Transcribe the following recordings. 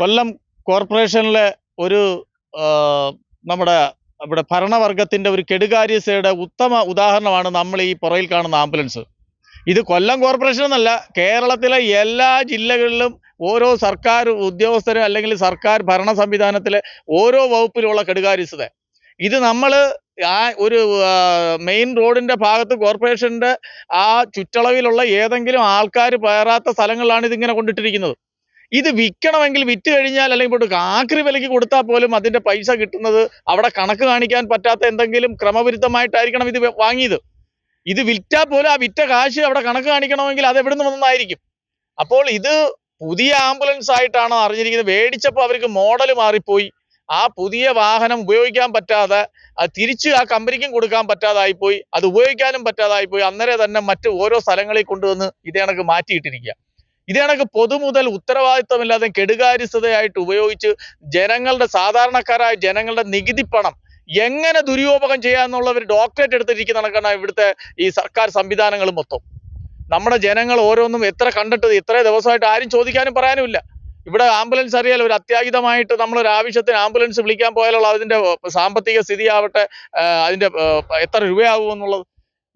കൊല്ലം കോർപ്പറേഷനിലെ ഒരു നമ്മുടെ ഇവിടെ ഭരണവർഗത്തിന്റെ ഒരു കെടുകാര്യസ്ഥയുടെ ഉത്തമ ഉദാഹരണമാണ് നമ്മൾ ഈ പുറയിൽ കാണുന്ന ആംബുലൻസ്. ഇത് കൊല്ലം കോർപ്പറേഷൻ എന്നല്ല കേരളത്തിലെ എല്ലാ ജില്ലകളിലും ഓരോ സർക്കാർ ഉദ്യോഗസ്ഥരും അല്ലെങ്കിൽ സർക്കാർ ഭരണ സംവിധാനത്തിലെ ഓരോ വകുപ്പിലുമുള്ള കെടുകാര്യസ്ഥത. ഇത് നമ്മൾ ആ ഒരു മെയിൻ റോഡിന്റെ ഭാഗത്ത് കോർപ്പറേഷന്റെ ആ ചുറ്റളവിലുള്ള ഏതെങ്കിലും ആൾക്കാർ പേറാത്ത സ്ഥലങ്ങളിലാണ് ഇതിങ്ങനെ കൊണ്ടിട്ടിരിക്കുന്നത്. ഇത് വിൽക്കണമെങ്കിൽ വിറ്റ് കഴിഞ്ഞാൽ അല്ലെങ്കിൽ ഇപ്പോൾ ആക്രി വിലയ്ക്ക് കൊടുത്താൽ പോലും അതിന്റെ പൈസ കിട്ടുന്നത് അവിടെ കണക്ക് കാണിക്കാൻ പറ്റാത്ത എന്തെങ്കിലും ക്രമവിരുദ്ധമായിട്ടായിരിക്കണം ഇത് വാങ്ങിയത്. ഇത് വിറ്റാൽ പോലും ആ വിറ്റ കാശ് അവിടെ കണക്ക് കാണിക്കണമെങ്കിൽ അത് എവിടെ നിന്ന് വന്നതായിരിക്കും അപ്പോൾ ഇത് പുതിയ ആംബുലൻസ് ആയിട്ടാണ് അറിഞ്ഞിരിക്കുന്നത്. മേടിച്ചപ്പോൾ അവർക്ക് മോഡൽ മാറിപ്പോയി. ആ പുതിയ വാഹനം ഉപയോഗിക്കാൻ പറ്റാതെ അത് തിരിച്ച് ആ കമ്പനിക്കും കൊടുക്കാൻ പറ്റാതായിപ്പോയി. അത് ഉപയോഗിക്കാനും പറ്റാതായിപ്പോയി. അന്നേരം തന്നെ മറ്റ് ഓരോ സ്ഥലങ്ങളിൽ കൊണ്ടുവന്ന് ഇതേ കണക്ക് മാറ്റിയിട്ടിരിക്കുക. ഇതേ കണക്ക് പൊതുമുതൽ ഉത്തരവാദിത്വമില്ലാതെ കെടുകാര്യസ്ഥതയായിട്ട് ഉപയോഗിച്ച് ജനങ്ങളുടെ സാധാരണക്കാരായ ജനങ്ങളുടെ നികുതി പണം എങ്ങനെ ദുരുപയോഗം ചെയ്യാന്നുള്ള ഒരു ഡോക്ടറേറ്റ് എടുത്തിരിക്കുന്ന കണക്കാണ് ഇവിടുത്തെ ഈ സർക്കാർ സംവിധാനങ്ങൾ മൊത്തം. നമ്മുടെ ജനങ്ങൾ ഓരോന്നും എത്ര കണ്ടിട്ട് ഇത്ര ദിവസമായിട്ട് ആരും ചോദിക്കാനും പറയാനുമില്ല. ഇവിടെ ആംബുലൻസ് അറിയാലോ ഒരു അത്യാഹിതമായിട്ട് നമ്മൾ ഒരു ആവശ്യത്തിന് ആംബുലൻസ് വിളിക്കാൻ പോയാലുള്ള അതിന്റെ സാമ്പത്തിക സ്ഥിതി ആവട്ടെ ആ, അതിന്റെ എത്ര രൂപയാകും എന്നുള്ളത്.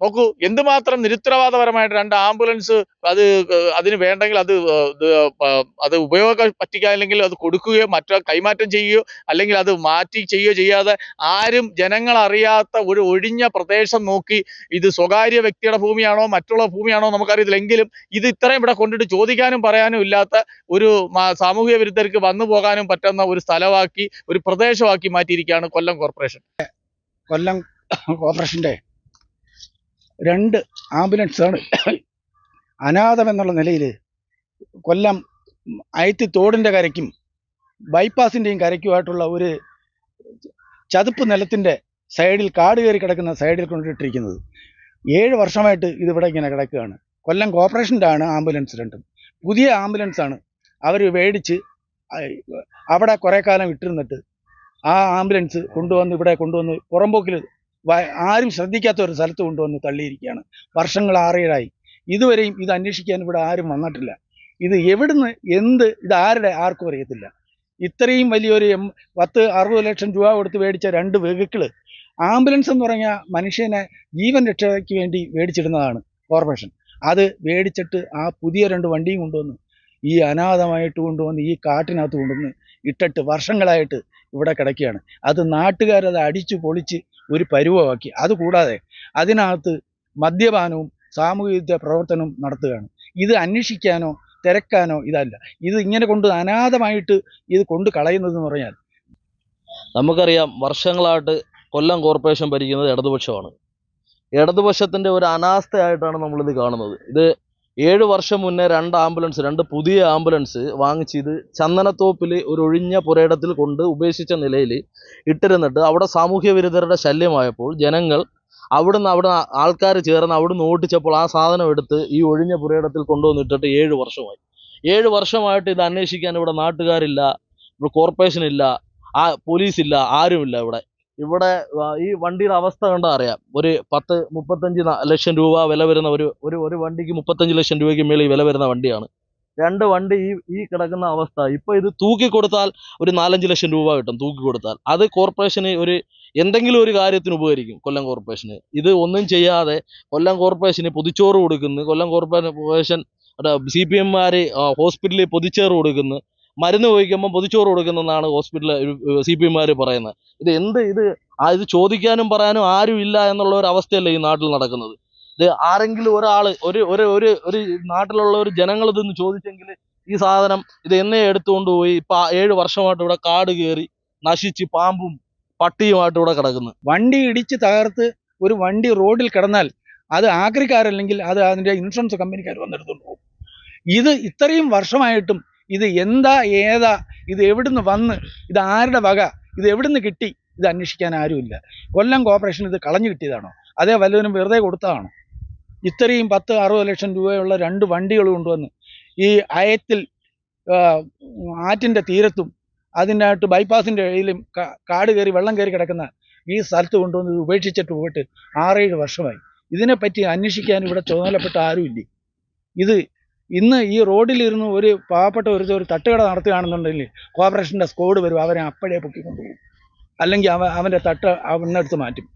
നോക്കൂ എന്തുമാത്രം നിരുത്തരവാദപരമായിട്ട് രണ്ട് ആംബുലൻസ് അത് അതിന് വേണ്ടെങ്കിൽ അത് അത് ഉപയോഗം പറ്റിക്കാല്ലെങ്കിൽ അത് കൊടുക്കുകയോ മറ്റോ കൈമാറ്റം ചെയ്യുകയോ അല്ലെങ്കിൽ അത് മാറ്റി ചെയ്യുകയോ ചെയ്യാതെ ആരും ജനങ്ങൾ അറിയാത്ത ഒരു ഒഴിഞ്ഞ പ്രദേശം നോക്കി ഇത് സ്വകാര്യ വ്യക്തിയുടെ ഭൂമിയാണോ മറ്റുള്ള ഭൂമിയാണോ നമുക്കറിയത്തില്ല എങ്കിലും ഇത് ഇത്രയും ഇവിടെ കൊണ്ടിട്ട് ചോദിക്കാനും പറയാനും ഇല്ലാത്ത ഒരു സാമൂഹിക വിരുദ്ധർക്ക് വന്നു പോകാനും പറ്റുന്ന ഒരു സ്ഥലമാക്കി ഒരു പ്രദേശമാക്കി മാറ്റിയിരിക്കുകയാണ് കൊല്ലം കോർപ്പറേഷൻ. കൊല്ലം കോർപ്പറേഷന്റെ രണ്ട് ആംബുലൻസാണ് അനാഥമെന്നുള്ള നിലയിൽ കൊല്ലം അയത്തി തോടിന്റെ കരയ്ക്കും ബൈപ്പാസിന്റെയും കരയ്ക്കുമായിട്ടുള്ള ഒരു ചതുപ്പ് നിലത്തിന്റെ സൈഡിൽ കാട് കയറി കിടക്കുന്ന സൈഡിൽ കൊണ്ടിട്ടിരിക്കുന്നത്. ഏഴ് വർഷമായിട്ട് ഇതിവിടെ ഇങ്ങനെ കിടക്കുകയാണ്. കൊല്ലം കോർപ്പറേഷന്റെ ആണ് ആംബുലൻസ് രണ്ടും. പുതിയ ആംബുലൻസാണ് അവർ മേടിച്ച് അവിടെ കുറേ കാലം ഇട്ടിരുന്നിട്ട് ആ ആംബുലൻസ് കൊണ്ടുവന്ന് ഇവിടെ കൊണ്ടുവന്ന് പുറമ്പോക്കിൽ ആരും ശ്രദ്ധിക്കാത്ത ഒരു സ്ഥലത്ത് കൊണ്ടുവന്ന് തള്ളിയിരിക്കുകയാണ്. വർഷങ്ങൾ ആറേഴായി. ഇതുവരെയും ഇത് അന്വേഷിക്കാൻ ഇവിടെ ആരും വന്നിട്ടില്ല. ഇത് എവിടുന്ന് എന്ത് ഇത് ആരുടെ ആർക്കും അറിയത്തില്ല. ഇത്രയും വലിയൊരു എം പത്ത് അറുപത് ലക്ഷം രൂപ കൊടുത്ത് മേടിച്ച രണ്ട് വെഹിക്കിൾ ആംബുലൻസ് എന്ന് പറഞ്ഞാൽ മനുഷ്യനെ ജീവൻ രക്ഷയ്ക്ക് വേണ്ടി മേടിച്ചിടുന്നതാണ് കോർപ്പറേഷൻ. അത് മേടിച്ചിട്ട് ആ പുതിയ രണ്ട് വണ്ടിയും കൊണ്ടുവന്ന് ഈ അനാഥമായിട്ട് കൊണ്ടുവന്ന് ഈ കാട്ടിനകത്ത് കൊണ്ടുവന്ന് ഇട്ടിട്ട് വർഷങ്ങളായിട്ട് ഇവിടെ കിടക്കുകയാണ്. അത് നാട്ടുകാരത് അടിച്ചു പൊളിച്ച് ഒരു പരുവമാക്കി. അതുകൂടാതെ അതിനകത്ത് മദ്യപാനവും സാമൂഹിക പ്രവർത്തനവും നടത്തുകയാണ്. ഇത് അന്വേഷിക്കാനോ തിരക്കാനോ ഇതല്ല. ഇത് ഇങ്ങനെ കൊണ്ട് അനാഥമായിട്ട് ഇത് കൊണ്ട് കളയുന്നതെന്ന് പറഞ്ഞാൽ നമുക്കറിയാം വർഷങ്ങളായിട്ട് കൊല്ലം കോർപ്പറേഷൻ ഭരിക്കുന്നത് ഇടതുപക്ഷമാണ്. ഇടതുപക്ഷത്തിന്റെ ഒരു അനാസ്ഥയായിട്ടാണ് നമ്മളിത് കാണുന്നത്. ഇത് ഏഴ് വർഷം മുന്നേ രണ്ട് ആംബുലൻസ് രണ്ട് പുതിയ ആംബുലൻസ് വാങ്ങിച്ചത് ചന്ദനത്തോപ്പിൽ ഒരു ഒഴിഞ്ഞ പുരയിടത്തിൽ കൊണ്ട് ഉപേക്ഷിച്ച നിലയിൽ ഇട്ടിരുന്നിട്ട് അവിടെ സാമൂഹ്യ വിരുദ്ധരുടെ ശല്യമായപ്പോൾ ജനങ്ങൾ അവിടുന്ന് അവിടെ ആൾക്കാർ ചേർന്ന് അവിടുന്ന് ഓട്ടിച്ചപ്പോൾ ആ സാധനം എടുത്ത് ഈ ഒഴിഞ്ഞ പുരയിടത്തിൽ കൊണ്ടുവന്നിട്ടിട്ട് ഏഴ് വർഷമായി. ഏഴ് വർഷമായിട്ട് ഇത് അന്വേഷിക്കാൻ ഇവിടെ നാട്ടുകാരില്ല ഇവിടെ കോർപ്പറേഷൻ ഇല്ല ആ പോലീസില്ല ആരുമില്ല ഇവിടെ. ഇവിടെ ഈ വണ്ടിയുടെ അവസ്ഥ കണ്ടാൽ അറിയാം. ഒരു പത്ത് മുപ്പത്തഞ്ച് ലക്ഷം രൂപ വില വരുന്ന ഒരു ഒരു ഒരു വണ്ടിക്ക് മുപ്പത്തഞ്ച് ലക്ഷം രൂപയ്ക്ക് മേളിൽ വില വരുന്ന വണ്ടിയാണ്. രണ്ട് വണ്ടി ഈ ഈ കിടക്കുന്ന അവസ്ഥ. ഇപ്പൊ ഇത് തൂക്കി കൊടുത്താൽ ഒരു നാലഞ്ച് ലക്ഷം രൂപ കിട്ടും തൂക്കി കൊടുത്താൽ. അത് കോർപ്പറേഷന് ഒരു എന്തെങ്കിലും ഒരു കാര്യത്തിന് ഉപകരിക്കും കൊല്ലം കോർപ്പറേഷന്. ഇത് ഒന്നും ചെയ്യാതെ കൊല്ലം കോർപ്പറേഷന് പൊതിച്ചോറ് കൊടുക്കുന്നു. കൊല്ലം കോർപ്പറേഷൻ സി പി എംമാർ ഹോസ്പിറ്റലിൽ പൊതിച്ചോറ് കൊടുക്കുന്നു. മരുന്ന് ചോദിക്കുമ്പോൾ പൊതിച്ചോറ് കൊടുക്കുന്നെന്നാണ് ഹോസ്പിറ്റലിൽ സി പി എംമാർ പറയുന്നത്. ഇത് എന്ത് ഇത്? ഇത് ചോദിക്കാനും പറയാനും ആരും ഇല്ല എന്നുള്ള ഒരു അവസ്ഥയല്ലേ ഈ നാട്ടിൽ നടക്കുന്നത്. ഇത് ആരെങ്കിലും ഒരാൾ ഒരു ഒരു ഒരു ഒരു നാട്ടിലുള്ള ഒരു ജനങ്ങൾ ഇതൊന്ന് ചോദിച്ചെങ്കിൽ ഈ സാധനം ഇത് എന്നെ എടുത്തുകൊണ്ട് പോയി ഇപ്പൊ ഏഴ് വർഷമായിട്ട് ഇവിടെ കാട് കയറി നശിച്ച് പാമ്പും പട്ടിയുമായിട്ട് ഇവിടെ കിടക്കുന്നു. വണ്ടി ഇടിച്ച് തകർത്ത് ഒരു വണ്ടി റോഡിൽ കിടന്നാൽ അത് ആക്രിക്കാരല്ലെങ്കിൽ അത് അതിന്റെ ഇൻഷുറൻസ് കമ്പനിക്കാർ വന്നെടുത്തോണ്ട് പോകും. ഇത് ഇത്രയും വർഷമായിട്ടും ഇത് എന്താ ഏതാ ഇത് എവിടുന്ന് വന്ന് ഇത് ആരുടെ വക ഇത് എവിടുന്ന് കിട്ടി ഇത് അന്വേഷിക്കാൻ ആരുമില്ല. കൊല്ലം കോർപ്പറേഷൻ ഇത് കളഞ്ഞു കിട്ടിയതാണോ? അതേ വല്ലവരും വെറുതെ കൊടുത്തതാണോ? ഇത്രയും പത്ത് അറുപത് ലക്ഷം രൂപയുള്ള രണ്ട് വണ്ടികൾ കൊണ്ടുവന്ന് ഈ അയത്തിൽ ആറ്റിന്റെ തീരത്തും അതിനായിട്ട് ബൈപ്പാസിന്റെ ഇടയിലും കാട് കയറി വെള്ളം കയറി കിടക്കുന്ന ഈ സ്ഥലത്ത് കൊണ്ടുവന്ന് ഇത് ഉപേക്ഷിച്ചിട്ട് പോയിട്ട് ആറേഴ് വർഷമായി. ഇതിനെപ്പറ്റി അന്വേഷിക്കാൻ ഇവിടെ ചുമതലപ്പെട്ട ആരുമില്ലേ? ഇത് ഇന്ന് ഈ റോഡിലിരുന്ന് ഒരു പാവപ്പെട്ട ഒരു ഒരു തട്ടുകട നടത്തുകയാണെന്നുണ്ടെങ്കിൽ കോർപ്പറേഷന്റെ സ്കോഡ് വരും. അവരെ അപ്പോഴേ പൊക്കിക്കൊണ്ടുപോകും അല്ലെങ്കിൽ അവ അവന്റെ തട്ട് അവിടുന്നെടുത്ത് മാറ്റും.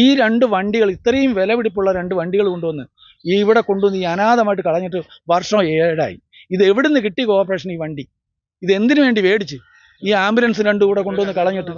ഈ രണ്ട് വണ്ടികൾ ഇത്രയും വിലപിടിപ്പുള്ള രണ്ട് വണ്ടികൾ കൊണ്ടുവന്ന് ഈ ഇവിടെ കൊണ്ടുവന്ന് ഈ അനാഥമായിട്ട് കളഞ്ഞിട്ട് വർഷം ഏഴായി. ഇത് എവിടുന്ന് കിട്ടി കോർപ്പറേഷൻ ഈ വണ്ടി? ഇത് എന്തിനു വേണ്ടി മേടിച്ച്? ഈ ആംബുലൻസ് രണ്ടും കൂടെ കൊണ്ടുവന്ന് കളഞ്ഞിട്ട്.